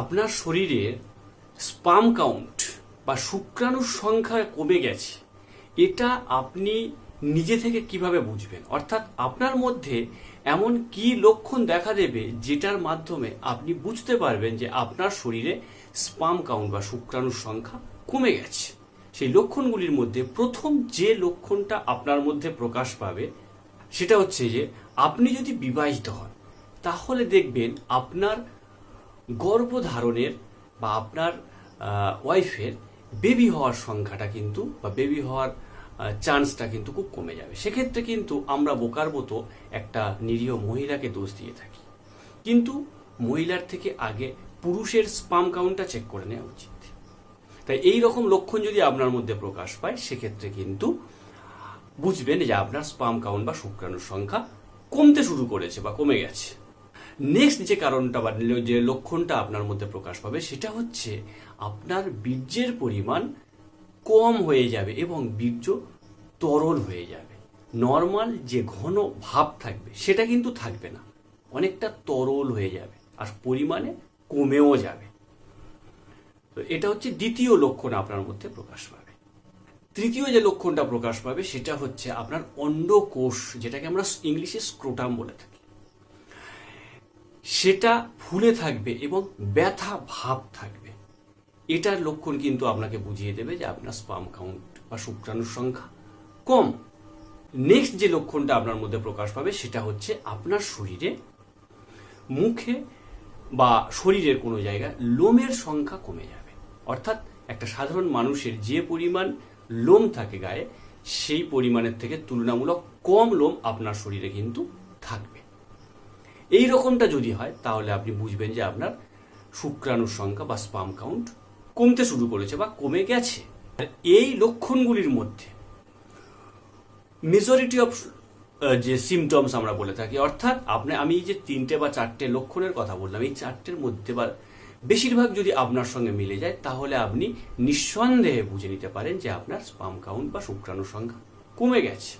আপনার শরীরের sperm count বা শুক্রাণুর সংখ্যা কমে গেছে, এটা আপনি নিজে থেকে কীভাবে বুঝবেন? অর্থাৎ আপনার মধ্যে এমন কি লক্ষণ দেখা দেবে যেটার মাধ্যমে আপনি বুঝতে পারবেন যে আপনার শরীরে স্পাম কাউন্ট বা শুক্রাণুর সংখ্যা কমে গেছে? সেই লক্ষণগুলির মধ্যে প্রথম যে লক্ষণটা আপনার মধ্যে প্রকাশ পাবে, সেটা হচ্ছে যে আপনি যদি বিবাহিত হন, তাহলে দেখবেন আপনার গর্ভধারণের বা আপনার ওয়াইফের বেবি হওয়ার সংখ্যাটা কিন্তু বা বেবি হওয়ার চান্সটা কিন্তু খুব কমে যাবে। সেক্ষেত্রে কিন্তু আমরা বোকার মতো একটা নিরীহ মহিলাকে দোষ দিয়ে থাকি। কিন্তু মহিলার থেকে আগে পুরুষের স্পাম কাউন্টটা চেক করে নেওয়া উচিত। তাই এই রকম লক্ষণ যদি আপনার মধ্যে প্রকাশ পায়, সেক্ষেত্রে কিন্তু বুঝবেন যে আপনার স্পাম কাউন্ট বা শুক্রাণুর সংখ্যা কমতে শুরু করেছে বা কমে গেছে। নেক্সট যে কারণটা বা যে লক্ষণটা আপনার মধ্যে প্রকাশ পাবে, সেটা হচ্ছে আপনার বীর্যের পরিমাণ কম হয়ে যাবে এবং বীর্য তরল হয়ে যাবে। নর্মাল যে ঘন ভাব থাকবে, সেটা কিন্তু থাকবে না। অনেকটা তরল হয়ে যাবে আর পরিমাণে কমেও যাবে। তো এটা হচ্ছে দ্বিতীয় লক্ষণ আপনার মধ্যে প্রকাশ পাবে। তৃতীয় যে লক্ষণটা প্রকাশ পাবে, সেটা হচ্ছে আপনার অন্ডকোষ, যেটাকে আমরা ইংলিশে স্ক্রোটাম বলে থাকি। সেটা ফুলে থাকবে এবং ব্যথা ভাব থাকবে। এটার লক্ষণ কিন্তু আপনাকে বুঝিয়ে দেবে যে আপনার স্পাম কাউন্ট বা শুক্রাণুর সংখ্যা কম। নেক্সট যে লক্ষণটা আপনার মধ্যে প্রকাশ পাবে সেটা হচ্ছে আপনার শরীরে মুখে বা শরীরের কোনো জায়গায় লোমের সংখ্যা কমে যাবে। অর্থাৎ একটা সাধারণ মানুষের যে পরিমাণ লোম থাকে গায়ে, সেই পরিমাণের থেকে তুলনামূলক কম লোম আপনার শরীরে কিন্তু এই রকমটা যদি হয়, তাহলে আপনি বুঝবেন যে আপনার শুক্রাণুর সংখ্যা বা স্পাম কাউন্ট কমতে শুরু করেছে বা কমে গেছে। এই লক্ষণগুলির মধ্যে মেজরিটি অফ যে সিমটমস আমরা বলে থাকি, অর্থাৎ আপনি, আমি যে তিনটে বা চারটে লক্ষণের কথা বললাম, এই চারটের মধ্যে বা বেশিরভাগ যদি আপনার সঙ্গে মিলে যায়, তাহলে আপনি নিঃসন্দেহে বুঝে নিতে পারেন যে আপনার স্পাম কাউন্ট বা শুক্রাণুর সংখ্যা কমে গেছে।